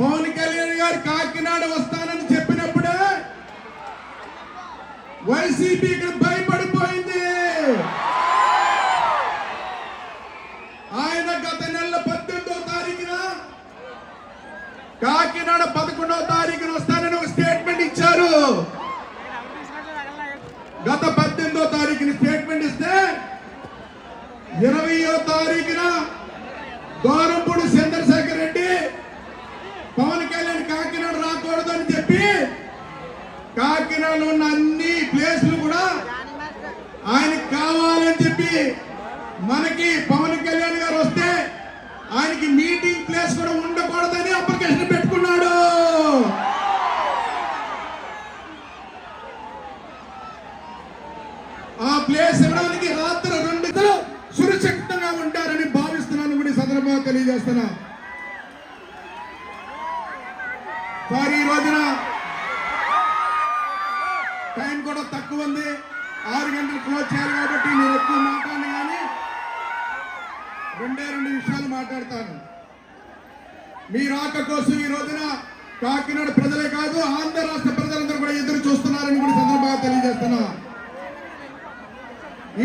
పవన్ కళ్యాణ్ గారు కాకినాడ వస్తానని చెప్పినప్పుడే వైసీపీ ఇక్కడ భయపడిపోయింది. ఆయన గత నెల పద్దెనిమిదో తారీఖున కాకినాడ పదకొండవ తారీఖున వస్తానని ఒక స్టేట్మెంట్ ఇచ్చారు. గత పద్దెనిమిదో తారీఖున స్టేట్మెంట్ ఇస్తే ఇరవయో తారీఖున దోరంపూడి చంద్రశేఖర్ రెడ్డి పవన్ కళ్యాణ్ కాకినాడ రాకూడదు అని చెప్పి కాకినాడలో ఉన్న అన్ని ప్లేసులు కూడా ఆయనకి కావాలని చెప్పి మనకి పవన్ కళ్యాణ్ గారు వస్తే ఆయనకి మీటింగ్ ప్లేస్ కూడా ఉండకూడదని అప్లికేషన్ పెట్టుకున్నాడు. ఆ ప్లేస్ ఇవ్వడానికి రాత్రి రెండు సురక్షితంగా ఉంటారని భావిస్తున్నాను. కూడా సందర్భంగా తెలియజేస్తున్నా సార్ ఈ రోజున టైం కూడా తక్కువ ఉంది. ఆరు గంటలు క్లోజ్ చేయాలి కాబట్టి నేను ఎక్కువ మాట్లాడి కానీ రెండే రెండు విషయాలు మాట్లాడతాను. మీ రాక కోసం ఈ రోజున కాకినాడ ప్రజలే కాదు ఆంధ్ర రాష్ట్ర ప్రజలందరూ కూడా ఎదురు చూస్తున్నారని కూడా సందర్భంగా తెలియజేస్తున్నా.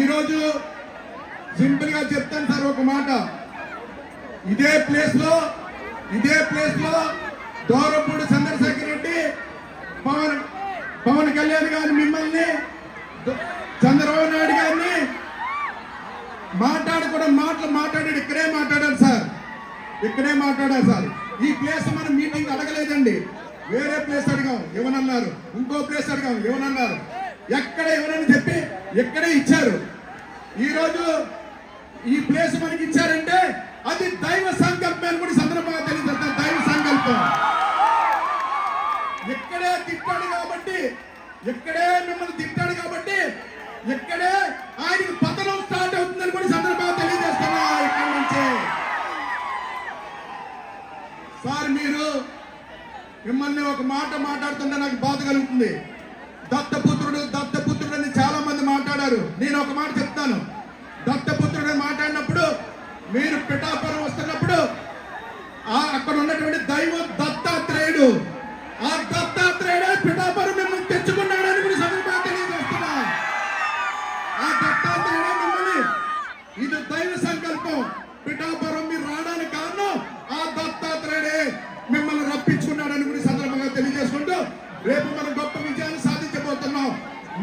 ఈరోజు సింపుల్గా చెప్తాను సార్ ఒక మాట. ఇదే ప్లేస్లో ఇదే ప్లేస్లో దూరపూడి చంద్రశేఖర్ రెడ్డి పవన్ పవన్ కళ్యాణ్ గారు మిమ్మల్ని చంద్రబాబు నాయుడు గారిని మాట్లాడకూడదు మాటలు మాట్లాడాడు ఇక్కడే మాట్లాడాడు సార్. ఇక్కడే మాట్లాడారు సార్. ఈ ప్లేస్ మనం మీటింగ్ అడగలేదండి. వేరే ప్లేస్ అడిగాం ఏమనన్నారు? ఇంకో ప్లేస్ అడిగాం ఏమనన్నారు? ఎక్కడ ఎవరని చెప్పి ఎక్కడే ఇచ్చారు. ఈ రోజు ఈ ప్లేస్ మనకి ఇచ్చారంటే అది దైవ సంకల్పం అని కూడా సందర్భంగా తెలియదు ఇక్కడే మిమ్మల్ని తిట్టాడు కాబట్టి ఇక్కడే ఆయనకి పతనం స్టార్ట్ అవుతుందని కూడా సందర్భంగా తెలియజేస్తున్నా ఇక్కడ నుంచి. సార్ మీరు మిమ్మల్ని ఒక మాట మాట్లాడుతుంటే నాకు బాధ కలుగుతుంది. దత్తపుత్రుడు దత్తపుత్రుడు అని చాలా మంది మాట్లాడారు. నేను ఒక మాట చెప్తాను. దత్తపుత్రుడు అని మాట్లాడినప్పుడు మీరు పిఠాపురం వస్తున్నప్పుడు ఆ అక్కడ ఉన్నటువంటి దైవం దత్తాత్రేయుడు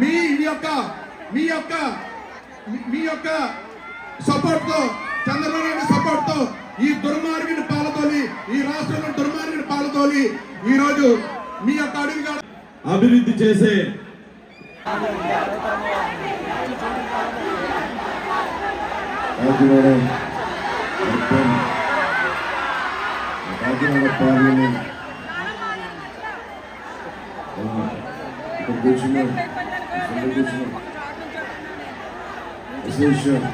మీ యొక్క మీ యొక్క మీ- యొక్క సపోర్ట్తో చంద్రబాబు నాయుడు సపోర్ట్తో ఈ దుర్మార్గుని పాలతోలి ఈ రాష్ట్రంలో దుర్మార్గుని పాలతోలి ఈ రోజు మీ యొక్క అడుగుగా అభివృద్ధి చేసే కాకినాడ పార్లమెంట్. ఇక్కడ కూర్చున్న. అసోసియేషన్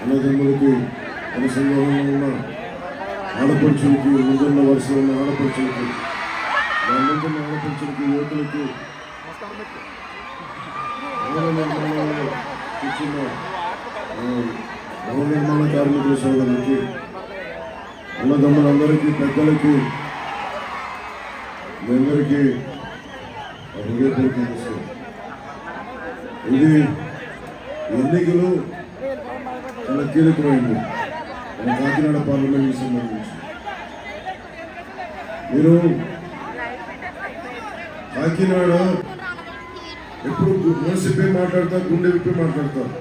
అన్నదమ్ములకి మన ఉన్న ఆడపడుచులకి ముందున్న వరుసలో ఉన్న ఆడపడుచులకి దాని ముందున్న ఆడపడుచులకి యువకులకి భవన కూర్చున్న భవన నిర్మాణ కార్మికుల సోదరులకి అన్నదమ్ములందరికీ పెద్దలకి మీ అందరికీ ఇది ఎన్నికలు చాలా కీలకమైంది. మన కాకినాడ పార్లమెంట్కి సంబంధించి మీరు కాకినాడ ఎప్పుడు మనసు విప్పి మాట్లాడతారు గుండె విప్పి మాట్లాడతారు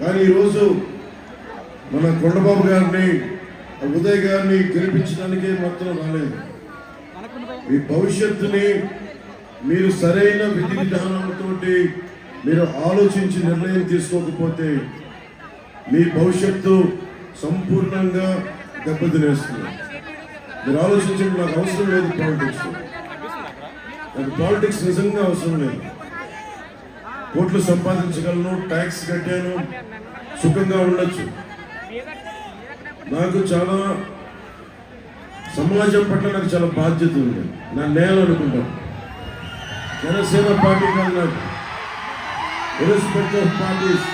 కానీ ఈరోజు మన కొండబాబు గారిని ఉదయ్ గారిని గెలిపించడానికే మాత్రం రాలేదు. మీ భవిష్యత్తుని మీరు సరైన విధి విధానంతో మీరు ఆలోచించి నిర్ణయం తీసుకోకపోతే మీ భవిష్యత్తు సంపూర్ణంగా దెబ్బతినేస్తుంది. మీరు ఆలోచించడం నాకు అవసరం లేదు పాలిటిక్స్ నాకు పాలిటిక్స్ నిజంగా అవసరం లేదు. కోట్లు సంపాదించగలను ట్యాక్స్ కట్టాను సుఖంగా ఉండొచ్చు. నాకు చాలా సమాజం పట్ల నాకు చాలా బాధ్యత ఉంది. నా నేను అనుకుంటాను జనసేన పార్టీకి కాదు ఇరెస్పెక్ట్ ఆఫ్ పార్టీస్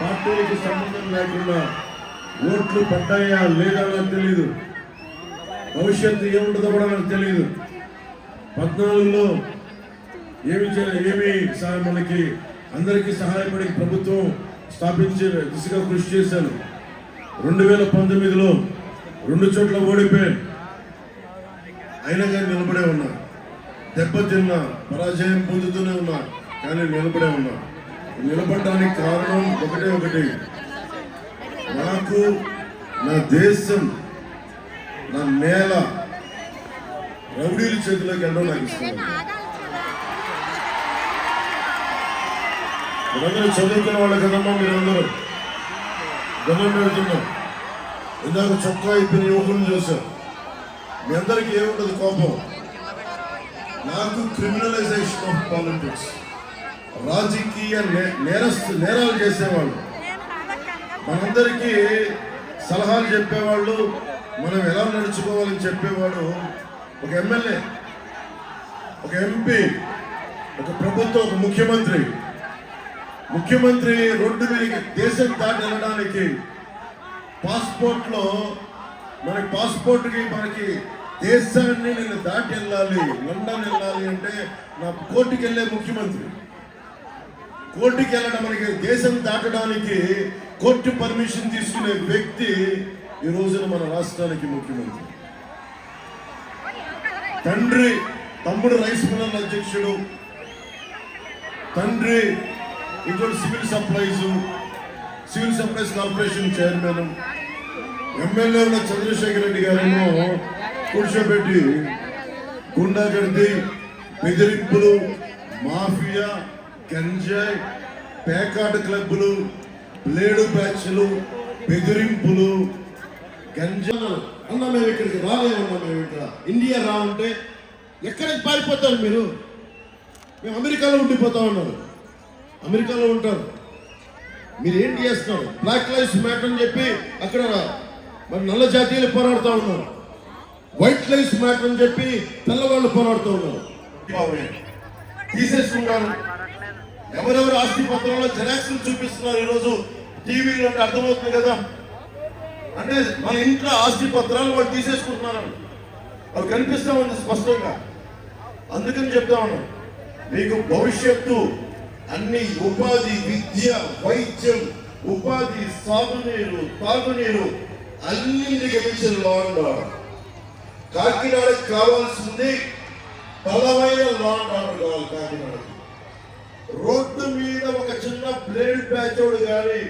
పార్టీలకు సంబంధం లేకుండా ఓట్లు పడ్డాయా లేదా నాకు తెలియదు భవిష్యత్తు ఏముంటుందో కూడా నాకు తెలియదు పద్నాలుగులో ఏమి ఏమి సహా- మనకి అందరికీ సహాయపడే ప్రభుత్వం స్థాపించే దిశగా కృషి చేశాను రెండు వేల పంతొమ్మిదిలో రెండు చోట్ల ఓడిపోయాను అయినా కానీ నిలబడే ఉన్నాను దెబ్బతిన్నా పరాజయం పొందుతూనే ఉన్నా కానీ నిలబడే ఉన్నా. నిలబడడానికి కారణం ఒకటే ఒకటి. నాకు నా దేశం నా నేల రౌడీల చేతిలోకి వెళ్ళడం నాకు ఇష్టం మీరందరూ చదువుకున్న వాళ్ళ కదమ్మా మీరందరూ. గమనం పెడుతున్నాం. ఇందాక చొక్కా ఇప్పిన యువకులను చూశాం. మీ అందరికీ ఏముండదు కోపం? నాకు క్రిమినలైజేషన్ ఆఫ్ పాలిటిక్స్ రాజకీయ నేరస్తు నేరాలు చేసేవాళ్ళు. మనందరికీ సలహాలు చెప్పేవాళ్ళు మనం ఎలా నడుచుకోవాలని చెప్పేవాడు ఒక ఎమ్మెల్యే ఒక ఎంపీ ఒక ప్రభుత్వం ఒక ముఖ్యమంత్రి. ముఖ్యమంత్రి రోడ్డు మీద దేశం దాటి వెళ్ళడానికి పాస్పోర్ట్లో మనకి పాస్పోర్ట్కి మనకి దేశాన్ని నేను దాటి వెళ్ళాలి లండన్ వెళ్ళాలి అంటే నా కోర్టుకి వెళ్ళే ముఖ్యమంత్రి. కోర్టుకి వెళ్ళడం మనకి దేశం దాటడానికి కోర్టు పర్మిషన్ తీసుకునే వ్యక్తి ఈ రోజున మన రాష్ట్రానికి ముఖ్యమంత్రి. తండ్రి తమ్ముడు రైస్ మిల్లర్ అధ్యక్షుడు. తండ్రి ఇంకోటి civil supplies civil supplies corporation chairman MLA ఉన్న చంద్రశేఖర్ రెడ్డి గారేమో కూర్చోబెట్టి గుండాగర్ది బెదిరింపులు మాఫియా గంజాయి పేకాట క్లబ్బులు బ్లేడు బ్యాచ్లు బెదిరింపులు గంజా అన్న మేము ఇక్కడికి రాలేమన్నా మేము ఇక్కడ. ఇండియా రా ఉంటే ఎక్కడికి పారిపోతారు మీరు? మేము అమెరికాలో ఉండిపోతా ఉన్నారు అమెరికాలో ఉంటారు మీరు ఏంటి చేస్తున్నారు? బ్లాక్ లైఫ్స్ మ్యాటర్ అని చెప్పి అక్కడ మరి నల్ల జాతీయులు పోరాడుతూ ఉన్నారు. వైట్ లైఫ్ మ్యాటర్ అని చెప్పి తెల్లవాళ్ళు పోరాడుతూ ఉన్నారు. తీసేసుకున్నారు. ఎవరెవరు ఆస్తి పత్రంలో జెరాక్స్లు చూపిస్తున్నారు ఈరోజు? టీవీలో అంటే అర్థమవుతుంది కదా. అంటే మన ఇంట్లో ఆస్తి పత్రాలు వాళ్ళు తీసేసుకుంటున్నారు. అవి కనిపిస్తా ఉంది స్పష్టంగా. అందుకని చెప్తా మీకు భవిష్యత్తు అన్ని ఉపాధి విద్య వైద్యం ఉపాధి సాగునీరు తాగునీరు అన్నింటికి మించిన లా కాకినాడకి కావాల్సింది బలమైన లా ఆర్డర్ కావాలి కాకినాడకి. రోడ్డు మీద ఒక చిన్న బ్లేడ్ బ్యాచ్ కానీ